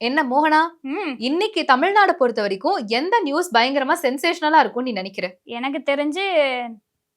என்ன மோகனா? இன்னைக்கு தமிழ்நாடு பொறுத்த வரைக்கும் எந்த நியூஸ் பயங்கரமா சென்சேஷனலா இருக்கும்னு நீ நினைக்கிற? எனக்கு தெரிஞ்சு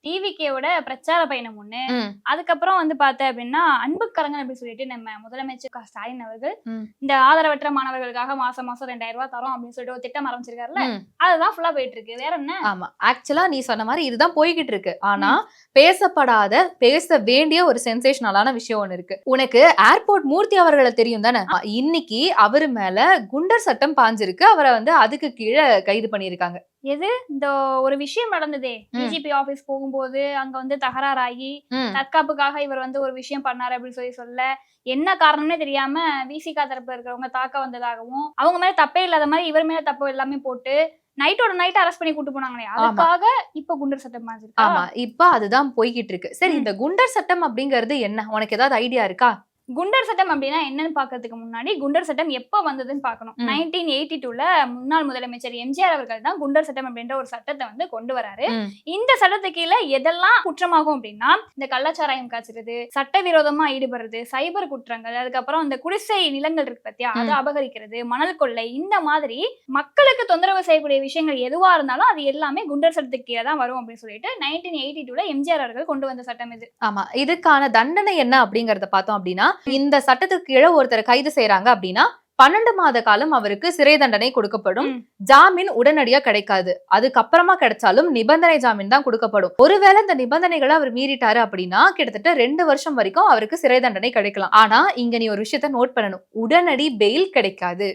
டிவிகேவோட பிரச்சார பயணம் ஒண்ணு. அதுக்கப்புறம் வந்து பார்த்த அப்படின்னா அன்பு கரங்கன் அப்படின்னு சொல்லிட்டு நம்ம முதலமைச்சர். ஸ்டாலின் அவர்கள். இந்த ஆதரவற்ற மாணவர்களுக்காக மாசம் மாசம் ரெண்டாயிரம் ரூபாய் தரோம் அப்படின்னு சொல்லிட்டு ஒரு திட்டம் ஆரம்பிச்சிருக்காருல்ல. அதுதான் ஃபுல்லா போயிட்டு இருக்கு. வேற என்ன? ஆமா. ஆக்சுவலா நீ சொன்ன மாதிரி இதுதான் போய்கிட்டு இருக்கு. ஆனா பேசப்படாத பேச வேண்டிய ஒரு சென்சேஷனலான விஷயம் ஒண்ணு இருக்கு. உனக்கு ஏர்போர்ட் மூர்த்தி அவர்களை தெரியும் தானே? இன்னைக்கு அவரு மேல குண்டர் சட்டம் பாஞ்சிருக்கு. அவரை வந்து அதுக்கு கீழே கைது பண்ணியிருக்காங்க. எது? இந்த ஒரு விஷயம் நடந்ததே. ம். டிஜிபி ஆபீஸ் போகும்போது அங்க வந்து தகராறாகி தற்காப்புக்காக இவர் வந்து ஒரு விஷயம் பண்ணாரு அப்படின்னு சொல்லி சொல்ல என்ன காரணம்னே தெரியாம விசிகா தரப்புல இருக்கிறவங்க தாக்க வந்ததாகவும் அவங்க மேல தப்பே இல்லாத மாதிரி இவர் மேல தப்பு எல்லாமே போட்டு நைட்டோட நைட் அரெஸ்ட் பண்ணி கூட்டு போனாங்களே அதுக்காக இப்ப குண்டர் சட்டம் ஆமா. இப்ப அதுதான் போய்கிட்டு இருக்கு. சரி. இந்த குண்டர் சட்டம் அப்படிங்கிறது என்ன? உனக்கு ஏதாவது ஐடியா இருக்கா? குண்டர் சட்டம் அப்படின்னா என்னன்னு பாக்கிறதுக்கு முன்னாடி குண்டர் சட்டம் எப்ப வந்ததுன்னு பார்க்கணும் ம். நைன்டீன் எயிட்டி டூல முன்னாள் முதலமைச்சர் எம்ஜிஆர் அவர்கள் தான் குண்டர் சட்டம் அப்படின்ற ஒரு சட்டத்தை வந்து கொண்டு வராரு இந்த சட்டத்துக்கு கீழே எதெல்லாம் குற்றமாகும் அப்படின்னா இந்த கள்ளச்சாராயம் காய்ச்சறது சட்டவிரோதமா ஈடுபடுறது சைபர் குற்றங்கள் அதுக்கப்புறம் இந்த குடிசை நிலங்கள் இருக்கு பத்தியா அதை. அபகரிக்கிறது மணல் கொள்ளை இந்த மாதிரி மக்களுக்கு தொந்தரவு செய்யக்கூடிய விஷயங்கள் எதுவா இருந்தாலும் அது எல்லாமே குண்டர் சட்டத்துக்கு கீழே தான் வரும் அப்படின்னு சொல்லிட்டு நைன்டீன் எயிட்டி டூல எம்ஜிஆர் அவர்கள் கொண்டு வந்த சட்டம் இது ஆமா இதுக்கான தண்டனை என்ன அப்படிங்கறத பார்த்தோம் அப்படின்னா இந்த சட்டத்துக்கு கீழே ஒருத்தர் கைது செய்யறாங்க அப்படின்னா பன்னெண்டு மாத காலம் அவருக்கு சிறை தண்டனை கொடுக்கப்படும். ஜாமீன் உடனடியா கிடைக்காது. அதுக்கப்புறமா கிடைச்சாலும் நிபந்தனை ஜாமீன் தான் கொடுக்கப்படும். ஒருவேளை இந்த நிபந்தனைகளை அவர் மீறிட்டாரு அப்படின்னா கிட்டத்தட்ட ரெண்டு வருஷம் வரைக்கும் அவருக்கு சிறை தண்டனை கிடைக்கலாம். ஆனா இங்க நீ ஒரு விஷயத்த நோட் பண்ணணும். உடனடி பெயில் கிடைக்காது.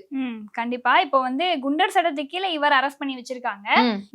கண்டிப்பா. இப்போ வந்து குண்டர் சட்டத்துக்கு கீழே இவர் அரெஸ்ட் பண்ணி வச்சிருக்காங்க.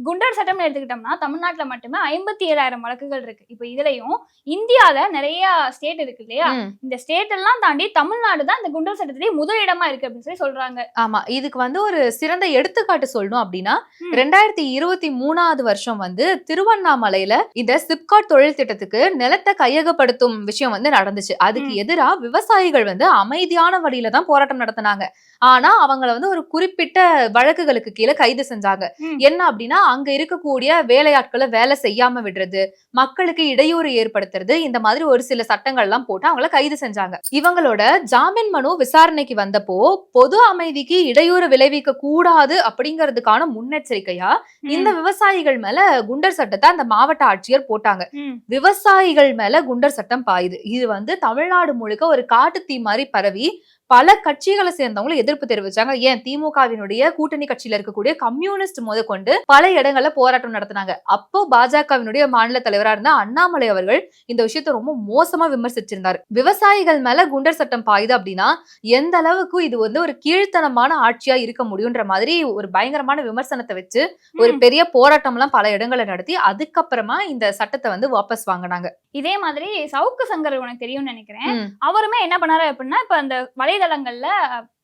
குண்டர் சட்டம்னு எடுத்துக்கிட்டோம்னா தமிழ்நாட்டுல மட்டுமே ஐம்பத்தி ஏழாயிரம் வழக்குகள் இருக்கு. இப்போ இதுலயும் இந்தியால நிறைய ஸ்டேட் இருக்கு இல்லையா. இந்த ஸ்டேட் எல்லாம் தாண்டி தமிழ்நாடு தான் இந்த குண்டர் சட்டத்திலேயே முதலிடமா இருக்கு அப்படின்னு சொல்லி சொல்றாங்க ஆமா இதுக்கு வந்து ஒரு சிறந்த எடுத்துக்காட்டு சொல்லணும் அப்படின்னா. ரெண்டாயிரத்தி இருபத்தி மூணாவது வருஷம் வந்து திருவண்ணாமலையில இந்த சிப்காட் தொழில் திட்டத்துக்கு நிலத்தை கையகப்படுத்தும் விஷயம் வந்து நடந்துச்சு அதுக்கு ம். எதிரா விவசாயிகள் வந்து அமைதியான வழியில தான் போராட்டம் நடத்தினாங்க ஆனா அவங்கள வந்து ஒரு குறிப்பிட்ட வழக்குகளுக்கு கீழே கைது செஞ்சாங்க. என்ன அப்படின்னா அங்க இருக்கக்கூடிய வேலையாட்களை வேலை செய்யாம விடுறது மக்களுக்கு இடையூறு ஏற்படுத்துறது இந்த மாதிரி ஒரு சில சட்டங்கள் எல்லாம் போட்டு அவங்கள கைது செஞ்சாங்க இவங்களோட ஜாமீன் மனு விசாரணைக்கு வந்தப்போ பொது அமைதிக்கு இடையூறு விளைவிக்க கூடாது அப்படிங்கிறதுக்கான முன்னெச்சரிக்கையா இந்த விவசாயிகள் மேல குண்டர் சட்டத்தை அந்த மாவட்ட ஆட்சியர் போட்டாங்க. விவசாயிகள் மேல குண்டர் சட்டம் பாயுது. இது வந்து தமிழ்நாடு முழுக்க ஒரு காட்டு தீ மாதிரி பரவி பல கட்சிகளை சேர்ந்தவங்களும் எதிர்ப்பு தெரிவிச்சாங்க. ஏன்? திமுகவினுடைய கூட்டணி கட்சியில இருக்கக்கூடிய கம்யூனிஸ்ட் முதற்கொண்டு பல இடங்கள்ல போராட்டம் நடத்தினாங்க. அப்போ பாஜகவினுடைய மாநில தலைவரா இருந்த அண்ணாமலை அவர்கள் இந்த விஷயத்தை ரொம்ப மோசமா விமர்சிச்சிருந்தாரு. விவசாயிகள் மேல குண்டர் சட்டம் பாயுது அப்படின்னா எந்த அளவுக்கு இது வந்து ஒரு கீழ்த்தனமான ஆட்சியா இருக்க முடியுன்ற மாதிரி ஒரு பயங்கரமான விமர்சனத்தை வச்சு ஒரு. பெரிய போராட்டம் எல்லாம் பல இடங்களை நடத்தி அதுக்கப்புறமா இந்த சட்டத்தை வந்து வாபஸ் வாங்கினாங்க. இதே மாதிரி சவுக்கு சங்கர் உனக்கு தெரியும்னு நினைக்கிறேன். அவருமே என்ன பண்ணாரு அப்படின்னா இப்ப அந்த வலைதளங்கள்ல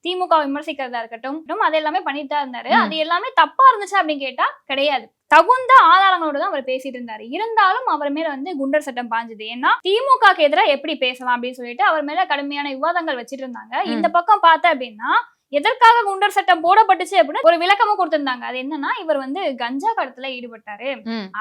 திமுக விமர்சிக்கிறதா இருக்கட்டும் அது எல்லாமே பண்ணிட்டு தான் இருந்தாரு. அது எல்லாமே தப்பா இருந்துச்சு அப்படின்னு கேட்டா கிடையாது. தகுந்த ஆதாரங்களோட தான் அவர் பேசிட்டு இருந்தாரு. இருந்தாலும் அவர் மேல வந்து குண்டர் சட்டம் பாஞ்சுது. ஏன்னா திமுகக்கு எதிராக எப்படி பேசலாம் அப்படின்னு சொல்லிட்டு அவர் மேல கடுமையான விவாதங்கள் வச்சிட்டு இருந்தாங்க. இந்த பக்கம் பார்த்த அப்படின்னா எதற்காக குண்டர் சட்டம் போடப்பட்டுச்சு அப்படின்னு ஒரு விளக்கமும் கொடுத்திருந்தாங்க. அது என்னன்னா இவர் வந்து கஞ்சா கடத்துல ஈடுபட்டாரு.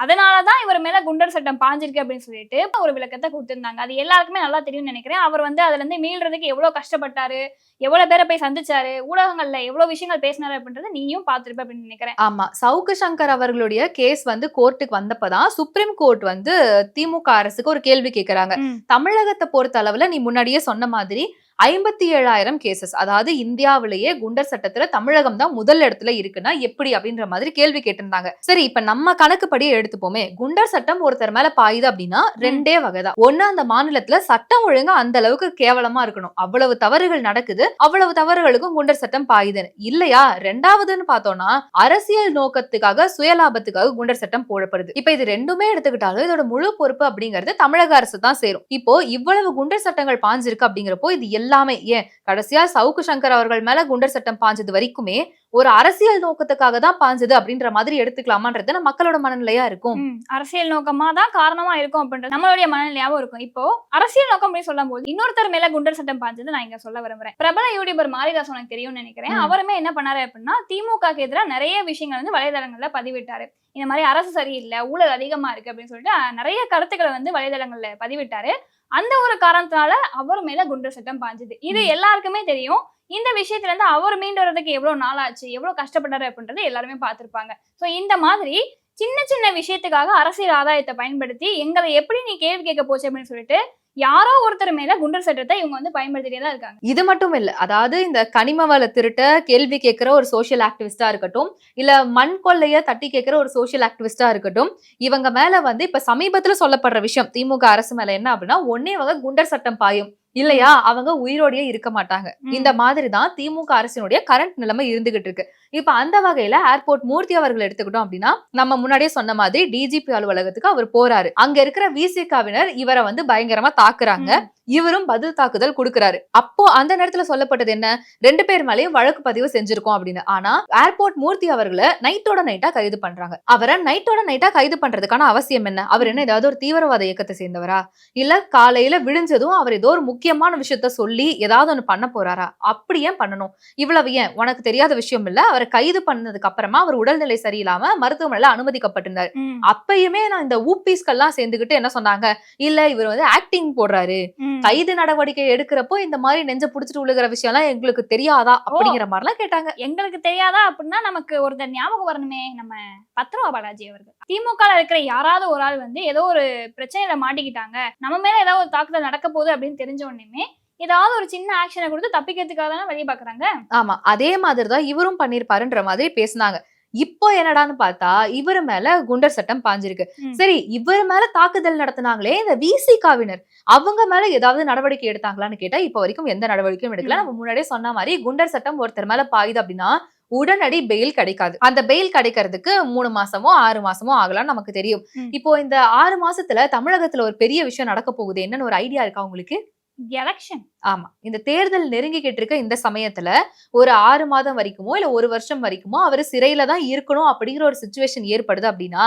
அதனாலதான் இவர் மேல குண்டர் சட்டம் பாஞ்சிருக்கு அப்படின்னு சொல்லிட்டு ஒரு விளக்கத்தை கொடுத்திருந்தாங்க. அது எல்லாருக்குமே நல்லா தெரியும்னு நினைக்கிறேன். அவர் வந்து அதுல இருந்து மீள்றதுக்கு எவ்வளவு கஷ்டப்பட்டாரு எவ்வளவு பேரை போய் சந்திச்சாரு ஊடகங்கள்ல எவ்வளவு விஷயங்கள் பேசினாரு அப்படின்றத நீயும் பார்த்திருப்ப அப்படின்னு நினைக்கிறேன். ஆமா சவுக்கு சங்கர் அவர்களுடைய கேஸ் வந்து கோர்ட்டுக்கு வந்தப்பதான் சுப்ரீம் கோர்ட் வந்து திமுக அரசுக்கு ஒரு கேள்வி கேக்குறாங்க. தமிழகத்தை பொறுத்த அளவுல நீ முன்னாடியே சொன்ன மாதிரி ஐம்பத்தி ஏழாயிரம் கேசஸ் அதாவது இந்தியாவிலேயே குண்டர் சட்டத்துல தமிழகம் தான் முதல் இடத்துல இருக்குன்னா எப்படி அப்படின்ற மாதிரி கேள்வி கேட்டிருந்தாங்க. சரி இப்ப நம்ம கணக்குப்படியே எடுத்துப்போமே. குண்டர் சட்டம் ஒருத்தர் மேல பாயுது அப்படின்னா ரெண்டே வகைதான் ஒண்ணு அந்த மாநிலத்துல சட்டம் ஒழுங்கு அந்த அளவுக்கு கேவலமா இருக்கணும். அவ்வளவு தவறுகள் நடக்குது அவ்வளவு தவறுகளுக்கும் குண்டர் சட்டம் பாயுதுன்னு. இல்லையா? ரெண்டாவதுன்னு பார்த்தோம்னா அரசியல் நோக்கத்துக்காக சுயலாபத்துக்காக குண்டர் சட்டம் போடப்படுது. இப்ப இது ரெண்டுமே எடுத்துக்கிட்டாலும் இதோட முழு பொறுப்பு அப்படிங்கிறது தமிழக அரசு தான் சேரும். இப்போ இவ்வளவு குண்டர் சட்டங்கள் பாஞ்சிருக்கு அப்படிங்கிறப்போ இது எல்லாமே. ஏன்? கடைசியா சவுக்கு சங்கர் அவர்கள் மேல குண்டர் சட்டம் பாஞ்சது வரைக்குமே ஒரு அரசியல் நோக்கத்துக்காக தான் பாஞ்சது அப்படின்ற மாதிரி எடுத்துக்கலாமான்றது நம்ம மக்களோட மனநிலையா இருக்கும். அரசியல் நோக்கமா தான் காரணமா இருக்கும் அப்படின்றது நம்மளுடைய மனநிலையாவும் இருக்கும். இப்போ அரசியல் நோக்கம் அப்படின்னு சொல்லும் போது இன்னொருத்தர் மேல குண்டர் சட்டம் பாஞ்சது நான் இங்க சொல்ல விரும்புறேன். பிரபல யூடியூபர் மாரிதாஸ் உனக்கு தெரியும்னு நினைக்கிறேன். அவருமே என்ன பண்ணாரு அப்படின்னா திமுக எதிராக நிறைய விஷயங்கள் வந்து வலைதளங்கள்ல பதிவிட்டாரு. இந்த மாதிரி அரசு சரியில்லை ஊழல் அதிகமா இருக்கு அப்படின்னு சொல்லிட்டு நிறைய கருத்துக்களை வந்து வலைதளங்கள்ல பதிவிட்டாரு. அந்த ஒரு காரணத்தினால அவர் மேல குண்டர் சட்டம் பாஞ்சது. இது. எல்லாருக்குமே தெரியும். இந்த விஷயத்துல இருந்து அவர் மீண்டு வர்றதுக்கு எவ்வளவு நாள் ஆச்சு எவ்வளவு கஷ்டப்பட்டாரு அப்படின்றத எல்லாருமே பார்த்திருப்பாங்க. சோ இந்த மாதிரி சின்ன சின்ன விஷயத்துக்காக அரசியல் ஆதாயத்தை பயன்படுத்தி எங்களை எப்படி நீ கேள்வி கேட்க போச்சு அப்படின்னு சொல்லிட்டு யாரோ ஒருத்தர் மேல குண்டர் சட்டத்தை இவங்க வந்து பயன்படுத்திட்டே தான் இருக்காங்க. இது மட்டும் இல்ல அதாவது இந்த கனிம வள திருட்ட கேள்வி கேட்கிற ஒரு சோஷியல் ஆக்டிவிஸ்டா இருக்கட்டும் இல்ல மண் கொள்ளைய தட்டி கேட்கிற ஒரு சோஷியல் ஆக்டிவிஸ்டா இருக்கட்டும் இவங்க மேல வந்து இப்ப சமீபத்துல சொல்லப்படுற விஷயம் திமுக அரசு மேல என்ன அப்படின்னா ஒன்னே இவங்க குண்டர் சட்டம் பாயும். இல்லையா? அவங்க உயிரோடயே இருக்க மாட்டாங்க. இந்த மாதிரி தான் திமுக அரசினுடைய கரண்ட் நிலைமை இருந்துகிட்டு இருக்கு. இப்ப அந்த வகையில ஏர்போர்ட் மூர்த்தி அவர்கள் எடுத்துக்கிட்டோம் அப்படின்னா நம்ம முன்னாடியே சொன்ன மாதிரி டிஜிபி அலுவலகத்துக்கு அவர் போறாரு. அங்க இருக்கிற விசிகாவினர் இவரை வந்து பயங்கரமா தாக்குறாங்க. இவரும் பதில் தாக்குதல் கொடுக்கறாரு. அப்போ அந்த நேரத்துல சொல்லப்பட்டது என்ன? ரெண்டு பேர் மேலயும் வழக்கு பதிவு செஞ்சிருக்கோம் அப்படின்னு. ஆனா ஏர்போர்ட் மூர்த்தி அவர்களை நைட்டோட நைட்டா கைது பண்றாங்க. அவரை நைட்டோட நைட்டா கைது பண்றதுக்கான அவசியம் என்ன? அவர் என்ன ஏதாவது ஒரு தீவிரவாத இயக்கத்தை சேர்ந்தவரா? இல்ல காலையில விழிஞ்சதும் அவர் ஏதோ ஒரு முக்கியமான விஷயத்த சொல்லி ஏதாவது ஒண்ணு பண்ண போறாரா? அப்படி ஏன் பண்ணணும்? இவ்வளவு ஏன்? உனக்கு தெரியாத விஷயம் இல்ல. அவரை கைது பண்ணதுக்கு அப்புறமா அவர் உடல்நிலை சரியில்லாம மருத்துவமனையில அனுமதிக்கப்பட்டிருந்தார் அப்பயுமே நான் இந்த ஊப்பீஸ்கெல்லாம் சேர்ந்துகிட்டு என்ன சொன்னாங்க? இல்ல இவர் வந்து ஆக்டிங் போடுறாரு. கைது நடவடிக்கை எடுக்கிறப்போ இந்த மாதிரி நெஞ்ச புடிச்சிட்டு விழுகிற விஷயம் எல்லாம் எங்களுக்கு தெரியாதா அப்படிங்கிற மாதிரிலாம் கேட்டாங்க. எங்களுக்கு தெரியாதா அப்படின்னா நமக்கு ஒருத்தர் ஞாபகம் வரணுமே நம்ம பத்ரவா பாலாஜி அவர்கள். திமுக இருக்கிற யாராவது ஒரு ஆள் வந்து ஏதோ ஒரு பிரச்சனையில மாட்டிக்கிட்டாங்க நம்ம மேல ஏதாவது ஒரு தாக்குதல் நடக்க போகுது அப்படின்னு தெரிஞ்ச உடனே ஏதாவது ஒரு சின்ன ஆக்ஷனை கொடுத்து தப்பிக்கிறதுக்காக தானே வெளியே பாக்குறாங்க ஆமா அதே மாதிரிதான் இவரும் பண்ணிருப்பாருன்ற மாதிரி பேசுனாங்க. இப்போ என்னடான்னு பார்த்தா இவர் மேல குண்டர் சட்டம் பாஞ்சிருக்கு. சரி இவர் மேல தாக்குதல் நடத்துனாங்களே இந்த விசிகாவினர் அவங்க மேல ஏதாவது நடவடிக்கை எடுத்தாங்களான்னு கேட்டா இப்ப வரைக்கும் எந்த நடவடிக்கையும் எடுக்கல. நம்ம முன்னாடியே சொன்ன மாதிரி குண்டர் சட்டம் ஒருத்தர் மேல பாயுது அப்படின்னா உடனடி பெயில் கிடைக்காது. அந்த பெயில் கிடைக்கிறதுக்கு மூணு மாசமோ ஆறு மாசமோ ஆகலாம் நமக்கு தெரியும். இப்போ இந்த ஆறு மாசத்துல தமிழகத்துல ஒரு பெரிய விஷயம் நடக்க போகுது. என்னன்னு ஒரு ஐடியா இருக்கா உங்களுக்கு? எலெக்ஷன் ஆமா. இந்த தேர்தல் நெருங்கிக்கிட்டு இருக்க இந்த சமயத்துல ஒரு ஆறு மாதம் வரைக்குமோ இல்ல ஒரு வருஷம் வரைக்குமோ அவர் சிறையில தான் இருக்கணும் அப்படிங்கிற ஒரு சுச்சுவேஷன் ஏற்படுது அப்படின்னா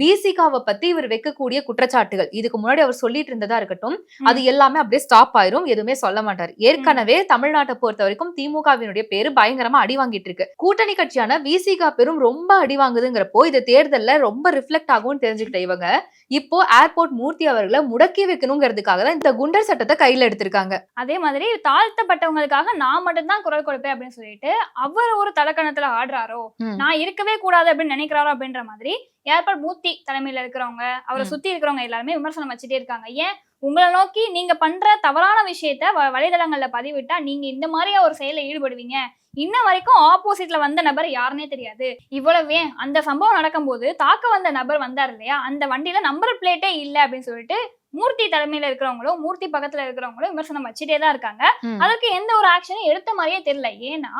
விசிகாவை பத்தி இவர் வைக்கக்கூடிய குற்றச்சாட்டுகள். இதுக்கு முன்னாடி அவர் சொல்லிட்டு இருந்ததா இருக்கட்டும் அது எல்லாமே அப்படியே ஸ்டாப் ஆயிரும் எதுவுமே சொல்ல மாட்டார். ஏற்கனவே தமிழ்நாட்டை பொறுத்த வரைக்கும் திமுகவினுடைய பேரு பயங்கரமா அடி வாங்கிட்டு இருக்கு. கூட்டணி கட்சியான விசிகா பெரும் ரொம்ப அடி வாங்குதுங்கிறப்போ இது தேர்தல்ல ரொம்ப ரிஃப்ளெக்ட் ஆகும்னு தெரிஞ்சுக்கிட்ட இவங்க இப்போ ஏர்போர்ட் மூர்த்தி அவர்களை முடக்கி வைக்கணுங்கிறதுக்காக தான் இந்த குண்டர் சட்டத்தை கையில எடுத்திருக்காங்க. அதே மாதிரி தாழ்த்தப்பட்டவங்களுக்காக நான் மட்டும்தான் குரல் கொடுப்பேன் அப்படின்னு சொல்லிட்டு அவர் ஒரு தலக்கணத்துல ஆடுறாரோ. நான் இருக்கவே கூடாது அப்படின்னு நினைக்கிறாரோ அப்படின்ற மாதிரி ஏர்போர்ட் மூர்த்தி தலைமையில இருக்கிறவங்க அவரை. சுத்தி இருக்கிறவங்க எல்லாருமே விமர்சனம் வச்சுட்டே இருக்காங்க. ஏன்? உங்களை நோக்கி நீங்க பண்ற தவறான விஷயத்த வலைதளங்கள்ல பதிவிட்டா நீங்க இந்த மாதிரியா ஒரு செயல்ல ஈடுபடுவீங்க. இன்ன வரைக்கும் ஆப்போசிட்ல வந்த நபர் யாருன்னே தெரியாது. இவ்வளவு அந்த சம்பவம் நடக்கும்போது தாக்க வந்த நபர் வந்தார் இல்லையா? அந்த வண்டியில நம்பர் பிளேட்டே இல்ல அப்படின்னு சொல்லிட்டு மூர்த்தி தலைமையில இருக்கிறவங்களும் மூர்த்தி பக்கத்துல இருக்கிறவங்களும் விமர்சனம் வச்சுட்டே தான் இருக்காங்க. அதற்கு எந்த ஒரு ஆக்ஷனும் எடுத்த மாதிரியே தெரியல. ஏன்னா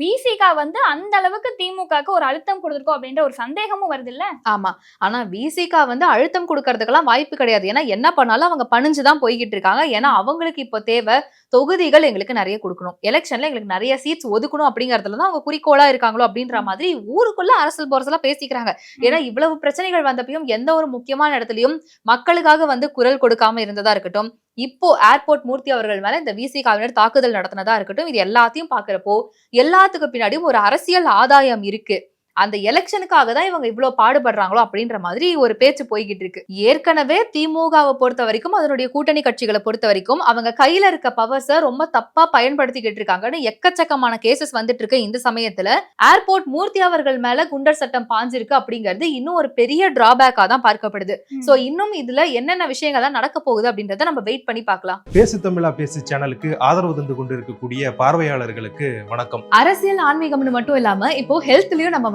விசிகா வந்து அந்த அளவுக்கு திமுகக்கு ஒரு அழுத்தம் கொடுத்துருக்கோம் அப்படின்ற ஒரு சந்தேகமும் வருது இல்ல ஆமா. ஆனா விசிகா வந்து அழுத்தம் கொடுக்கறதுக்கெல்லாம் வாய்ப்பு கிடையாது. ஏன்னா என்ன பண்ணாலும் அவங்க பணிஞ்சுதான் போய்கிட்டு இருக்காங்க ஏன்னா அவங்களுக்கு இப்போ தேவை தொகுதிகள் எங்களுக்கு நிறைய கொடுக்கணும். எலெக்ஷன்ல எங்களுக்கு நிறைய சீட்ஸ் ஒதுக்கணும் அப்படிங்கறதுல தான் அவங்க குறிக்கோளா இருக்காங்களோ அப்படின்ற மாதிரி ஊருக்குள்ள அரசியல் போறதெல்லாம் பேசிக்கிறாங்க. ஏன்னா இவ்வளவு பிரச்சனைகள் வந்தப்பையும் எந்த ஒரு முக்கியமான இடத்துலயும் மக்களுக்காக வந்து குரல் கொடுக்காம இருந்ததா இருக்கட்டும் இப்போ ஏர்போர்ட் மூர்த்தி அவர்கள் மேல இந்த விசிகாவினர் தாக்குதல் நடத்தினதா இருக்கட்டும் இது எல்லாத்தையும் பாக்குறப்போ எல்லாத்துக்கு பின்னாடியும் ஒரு அரசியல் ஆதாயம் இருக்கு. அந்த எலெக்ஷனுக்காக தான் இவங்க இவ்வளவு பாடுபடுறாங்களோ அப்படின்ற மாதிரி ஒரு பேச்சு போய்கிட்டு இருக்கு. ஏற்கனவே திமுகவை பொறுத்த வரைக்கும் அதனுடைய கூட்டணி கட்சிகளை பொறுத்த வரைக்கும் அவங்க கையில இருக்க பவர்ஸ ரொம்ப தப்பா பயன்படுத்திக்கிட்டு இருக்காங்கன்னு எக்கச்சக்கமான கேசஸ் வந்துட்டு இருக்கு இந்த சமயத்துல. ஏர்போர்ட் மூர்த்தி அவர்கள் மேல குண்டர் சட்டம் பாஞ்சிருக்கு அப்படிங்கிறது இன்னும் ஒரு பெரிய டிராபேக்கா தான் பார்க்கப்படுது. சோ இன்னும் இதுல என்னென்ன விஷயங்கள் தான் நடக்க போகுது அப்படின்றத நம்ம வெயிட் பண்ணி பார்க்கலாம். பேசு தமிழா பேசு சேனலுக்கு ஆதரவு தந்து கொண்டிருக்கக்கூடிய பார்வையாளர்களுக்கு வணக்கம். அரசியல் ஆன்மீகம்னு மட்டும் இல்லாம இப்போ ஹெல்த்லயும் நம்ம